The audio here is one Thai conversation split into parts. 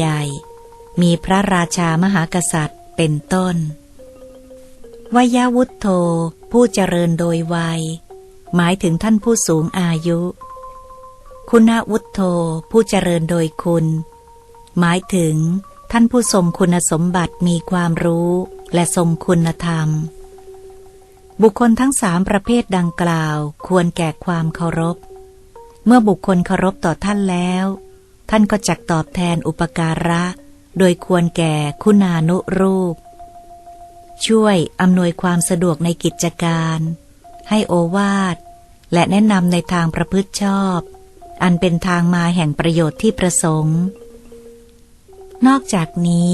ใหญ่ มีพระราชามหากษัตริย์เป็นต้นวยาวุฒโธผู้เจริญโดยวัย หมายถึงท่านผู้สูงอายุ คุณวุฒโธผู้เจริญโดยคุณ หมายถึงท่านผู้ทรงคุณสมบัติมีความรู้และทรงคุณธรรม บุคคลทั้งสามประเภทดังกล่าวควรแก่ความเคารพ เมื่อบุคคลเคารพต่อท่านแล้ว ท่านก็จักตอบแทนอุปการะ โดยควรแก่คุณานุรูป ช่วยอำนวยความสะดวกในกิจการ ให้โอวาท และแนะนำในทางประพฤติชอบ อันเป็นทางมาแห่งประโยชน์ที่ประสงค์ นอกจากนี้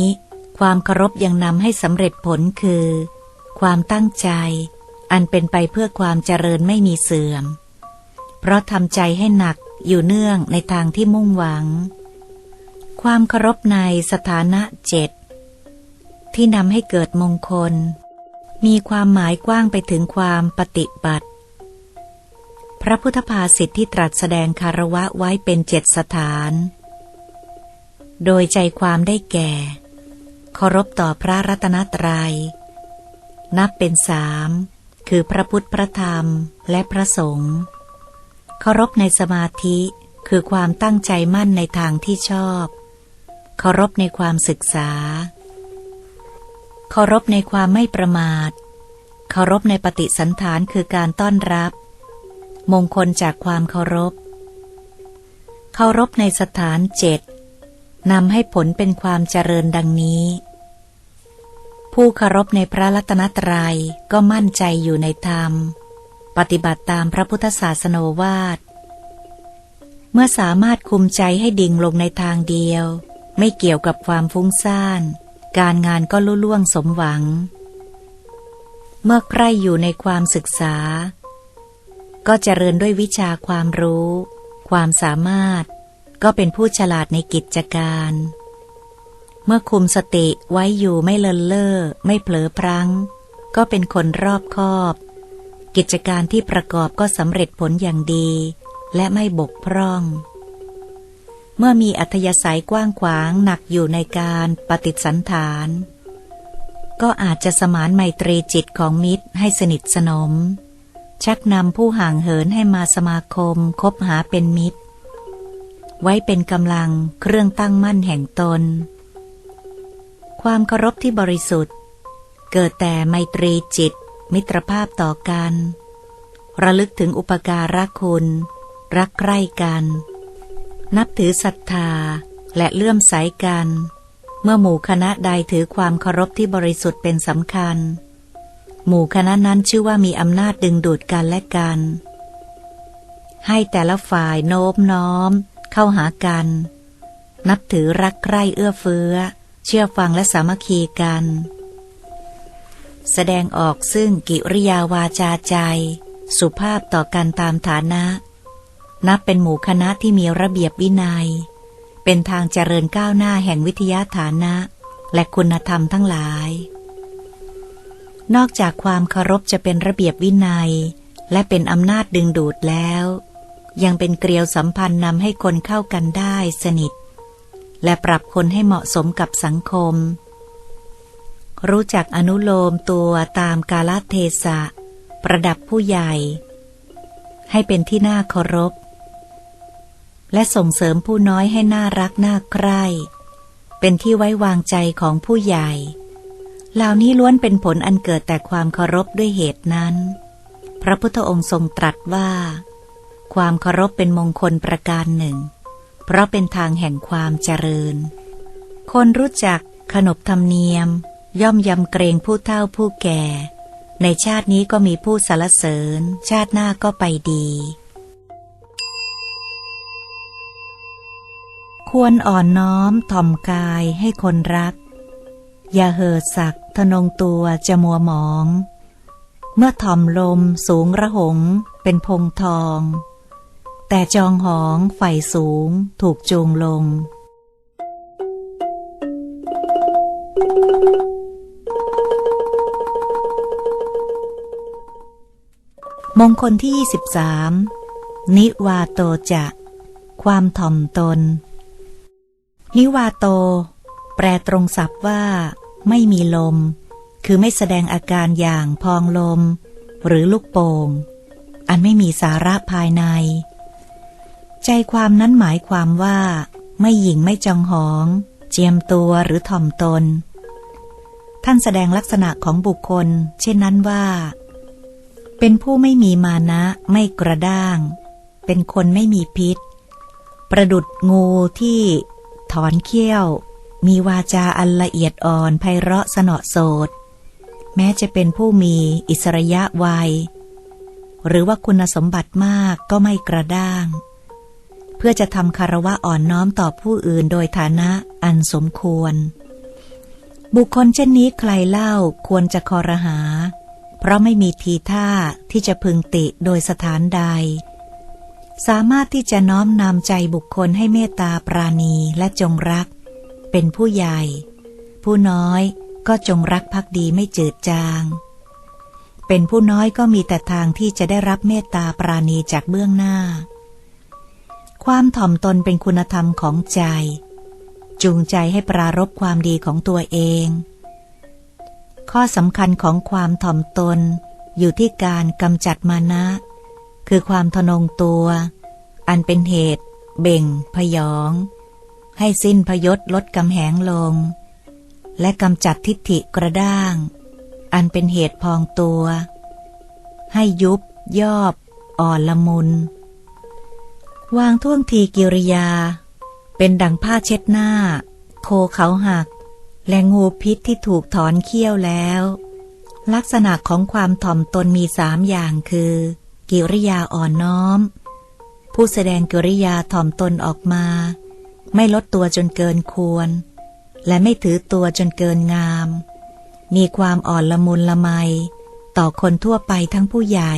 ความเคารพยังนำให้สำเร็จผลคือ ความตั้งใจ อันเป็นไปเพื่อความเจริญไม่มีเสื่อม เพราะทำใจให้หนัก อยู่เนื่องในทางที่มุ่งหวัง ความเคารพในสถานะเจ็ดที่นำให้เกิดมงคล มีความหมายกว้างไปถึงความปฏิบัติ พระพุทธภาษิตที่ตรัสแสดงคารวะไว้เป็นเจ็ดสถาน โดยใจความได้แก่เคารพต่อพระรัตนตรยัย นับเป็นสามคือพระพุทธพระธรรมและพระสงฆ์ เคารพในสมาธิคือความตั้งใจมั่นในทางที่ชอบ เคารพในความศึกษา เคารพในความไม่ประมาท เคารพในปฏิสันฐานคือการต้อนรับ มงคลจากความเคารพ เคารพในสถานเจ็ดนำให้ผลเป็นความเจริญดังนี้ ผู้เคารพในพระรัตนตรัยก็มั่นใจอยู่ในธรรม ปฏิบัติตามพระพุทธศาสนวาท เมื่อสามารถคุมใจให้ดิ่งลงในทางเดียว ไม่เกี่ยวกับความฟุ้งซ่าน การงานก็ลุล่วงสมหวัง เมื่อใครอยู่ในความศึกษา ก็เจริญด้วยวิชาความรู้ ความสามารถ ก็เป็นผู้ฉลาดในกิจการ เมื่อคุมสติไว้อยู่ไม่เลินเล่อไม่เผลอพลั้ง ก็เป็นคนรอบคอบ กิจการที่ประกอบก็สำเร็จผลอย่างดี และไม่บกพร่อง เมื่อมีอัธยาศัยกว้างขวางหนักอยู่ในการปฏิสันฐาน ก็อาจจะสมานไมตรีจิตของมิตรให้สนิทสนม ชักนำผู้ห่างเหินให้มาสมาคมคบหาเป็นมิตร ไว้เป็นกำลังเครื่องตั้งมั่นแห่งตน ความเคารพที่บริสุทธิ์ เกิดแต่ไมตรีจิต มิตรภาพต่อกัน ระลึกถึงอุปการะคุณ รักใคร่กัน นับถือศรัทธาและเลื่อมใสกัน เมื่อหมู่คณะใดถือความเคารพที่บริสุทธิ์เป็นสำคัญ หมู่คณะนั้นชื่อว่ามีอำนาจดึงดูดกันและกัน ให้แต่ละฝ่ายโน้มน้อม เข้าหากัน นับถือรักใคร่เอื้อเฟื้อ เชื่อฟังและสามัคคีกัน แสดงออกซึ่งกิริยาวาจาใจ สุภาพต่อกันตามฐานะ นับเป็นหมู่คณะที่มีระเบียบวินัย เป็นทางเจริญก้าวหน้าแห่งวิทยาฐานะ และคุณธรรมทั้งหลาย นอกจากความเคารพจะเป็นระเบียบวินัย และเป็นอำนาจดึงดูดแล้ว ยังเป็นเกลียวสัมพันธ์นำให้คนเข้ากันได้สนิท และปรับคนให้เหมาะสมกับสังคม รู้จักอนุโลมตัวตามกาลเทศะ ประดับผู้ใหญ่ ให้เป็นที่น่าเคารพ และส่งเสริมผู้น้อยให้น่ารักน่าใคร่ เป็นที่ไว้วางใจของผู้ใหญ่ เหล่านี้ล้วนเป็นผลอันเกิดแต่ความเคารพด้วยเหตุนั้น พระพุทธองค์ทรงตรัสว่า ความเคารพเป็นมงคลประการหนึ่ง เพราะเป็นทางแห่งความเจริญ คนรู้จักขนบธรรมเนียม ย่อมยำเกรงผู้เฒ่าผู้แก่ ในชาตินี้ก็มีผู้สรรเสริญ ชาติหน้าก็ไปดี ควรอ่อนน้อมถ่อมกายให้คนรัก อย่าเห่อสักทะนงตัวจะมัวหมอง เมื่อถ่อมลมสูงระหง เป็นพงทอง แต่จองหองไฟสูงถูกจูงลง มงคลที่ 23 นิวาโตจะ ความถ่อมตน นิวาโต แปลตรงศัพท์ว่า ไม่มีลม คือไม่แสดงอาการอย่างพองลม หรือลูกโป่ง อันไม่มีสาระภายใน ใจความนั้นหมายความว่า ไม่หยิ่งไม่จองหอง เจียมตัวหรือถ่อมตน ท่านแสดงลักษณะของบุคคล เช่นนั้นว่า เป็นผู้ไม่มีมานะไม่กระด้าง เป็นคนไม่มีพิษ ประดุดงูที่ถอนเขี้ยว มีวาจาอันละเอียดอ่อนไพเราะสนอโสด แม้จะเป็นผู้มีอิสระยะวัย หรือว่าคุณสมบัติมากก็ไม่กระด้าง เพื่อจะทำคารวะอ่อนน้อมต่อผู้อื่นโดยฐานะอันสมควร บุคคลเช่นนี้ใครเล่าควรจะคอรหา เพราะไม่มีทีท่าที่จะพึงติโดยสถานใด สามารถที่จะน้อมนำใจบุคคลให้เมตตาปราณีและจงรัก เป็นผู้ใหญ่ ผู้น้อยก็จงรักภักดีไม่จืดจาง เป็นผู้น้อยก็มีแต่ทางที่จะได้รับเมตตาปราณีจากเบื้องหน้า ความถ่อมตนเป็นคุณธรรมของใจ จูงใจให้ปรารบความดีของตัวเอง ข้อสำคัญของความถ่อมตน อยู่ที่การกำจัดมานะ คือความทนงตัว อันเป็นเหตุ เบ่ง พยอง ให้สิ้นพยศลดกำแหงลง และกำจัดทิฏฐิกระด้าง อันเป็นเหตุพองตัว ให้ยุบ ยอบ อ่อนละมุน วางท่วงทีกิริยา เป็นดังผ้าเช็ดหน้า โคเขาหัก และงูพิษที่ถูกถอนเขี้ยวแล้ว ลักษณะของความถ่อมตนมีสามอย่างคือ กิริยาอ่อนน้อม ผู้แสดงกิริยาถ่อมตนออกมา ไม่ลดตัวจนเกินควร และไม่ถือตัวจนเกินงาม มีความอ่อนละมุนละไม ต่อคนทั่วไปทั้งผู้ใหญ่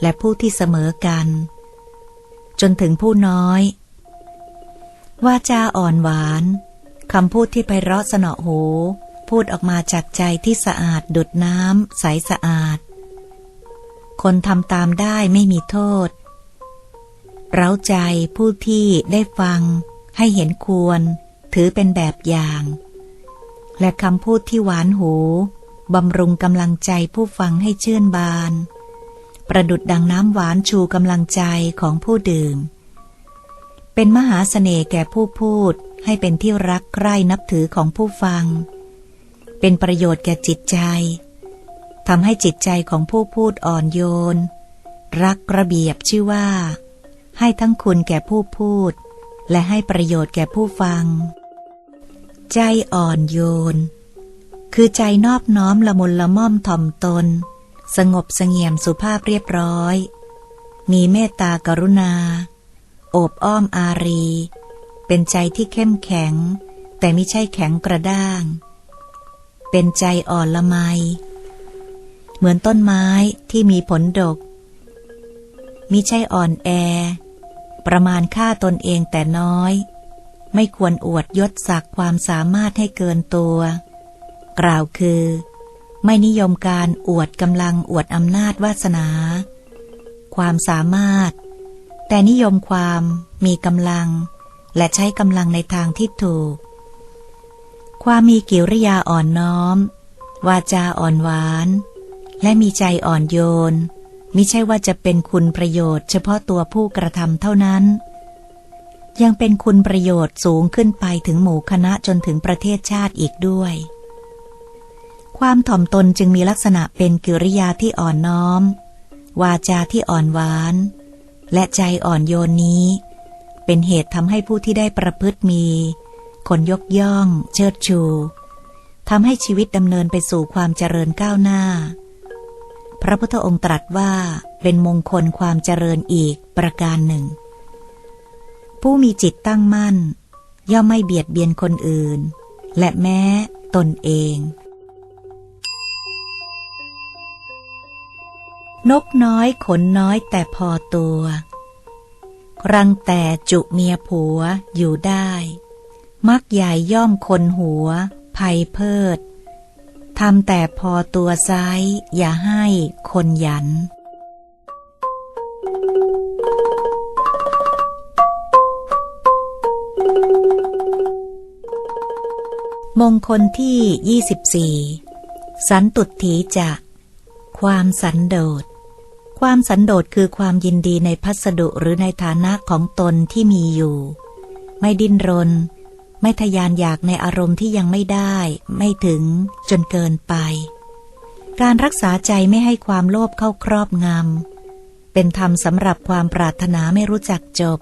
และผู้ที่เสมอกัน จนถึงผู้น้อย วาจาอ่อนหวาน คำพูดที่ไพเราะสนอหู พูดออกมาจากใจที่สะอาดดุดน้ำใสสะอาด คนทำตามได้ไม่มีโทษ เร้าใจผู้ที่ได้ฟัง ให้เห็นควร ถือเป็นแบบอย่าง และคำพูดที่หวานหูบำรุงกำลังใจผู้ฟังให้ชื่นบาน ประดุดดังน้ำหวานชูกำลังใจของผู้ดื่ม เป็นมหาเสน่ห์แก่ผู้พูด ให้เป็นที่รักใคร่นับถือของผู้ฟัง เป็นประโยชน์แก่จิตใจทำให้จิตใจของผู้พูดอ่อนโยน รักระเบียบชื่อว่า ให้ทั้งคุณแก่ผู้พูด และให้ประโยชน์แก่ผู้ฟัง ใจอ่อนโยน คือใจนอบน้อมละมุนละม่อมถ่อมตน สงบเสงี่ยมสุภาพเรียบร้อย มีเมตตากรุณา โอบอ้อมอารี เป็นใจที่เข้มแข็ง แต่ไม่ใช่แข็งกระด้าง เป็นใจอ่อนละไม เหมือนต้นไม้ที่มีผลดกมิใช่อ่อนแอ ประมาณค่าตนเองแต่น้อย ไม่ควรอวดยศศักดิ์ความสามารถให้เกินตัว กล่าวคือ ไม่นิยมการอวดกำลังอวดอำนาจวาสนา ความสามารถ แต่นิยมความมีกำลัง และใช้กำลังในทางที่ถูก ความมีกิริยาอ่อนน้อม วาจาอ่อนหวาน และมีใจอ่อนโยนมิใช่ว่าจะเป็นคุณประโยชน์เฉพาะตัวผู้กระทำเท่านั้น ยังเป็นคุณประโยชน์สูงขึ้นไปถึงหมู่คณะจนถึงประเทศชาติอีกด้วย ความถ่อมตนจึงมีลักษณะเป็นกิริยาที่อ่อนน้อม วาจาที่อ่อนหวาน และใจอ่อนโยนนี้ เป็นเหตุทำให้ผู้ที่ได้ประพฤติมี คนยกย่อง เชิดชูทำให้ชีวิตดำเนินไปสู่ความเจริญก้าวหน้า พระพุทธองค์ตรัสว่าเป็นมงคลความเจริญอีกประการหนึ่ง ผู้มีจิตตั้งมั่น ย่อมไม่เบียดเบียนคนอื่น และแม้ตนเอง นกน้อยขนน้อยแต่พอตัว รังแต่จุเมียผัวอยู่ได้ มักใหญ่ย่อมคนหัว ภัยเพิดทำแต่พอตัวซ้ายอย่าให้คนหยัน มงคลที่ 24 สันตุถีจะ ความสันโดษ ความสันโดษคือความยินดีในพัสดุหรือในฐานะของตนที่มีอยู่ ไม่ดิ้นรน ไม่ทยานอยากในอารมณ์ที่ยังไม่ได้ ไม่ถึงจนเกินไป การรักษาใจไม่ให้ความโลภเข้าครอบงำ เป็นธรรมสำหรับความปรารถนาไม่รู้จักจบ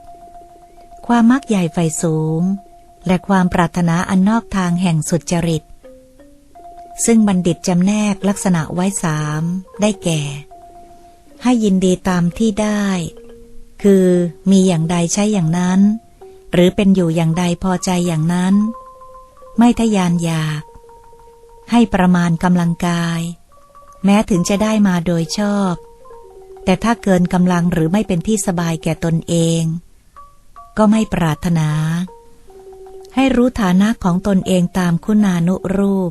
ความมักใหญ่ไฟสูง และความปรารถนาอันนอกทางแห่งสุจริต ซึ่งบัณฑิตจำแนกลักษณะไว้สามได้แก่ ให้ยินดีตามที่ได้ คือมีอย่างใดใช้อย่างนั้น หรือเป็นอยู่อย่างใดพอใจอย่างนั้น ไม่ทะยานอยาก ให้ประมาณกำลังกาย แม้ถึงจะได้มาโดยชอบ แต่ถ้าเกินกำลังหรือไม่เป็นที่สบายแก่ตนเอง ก็ไม่ปรารถนา ให้รู้ฐานะของตนเองตามคุณานุรูป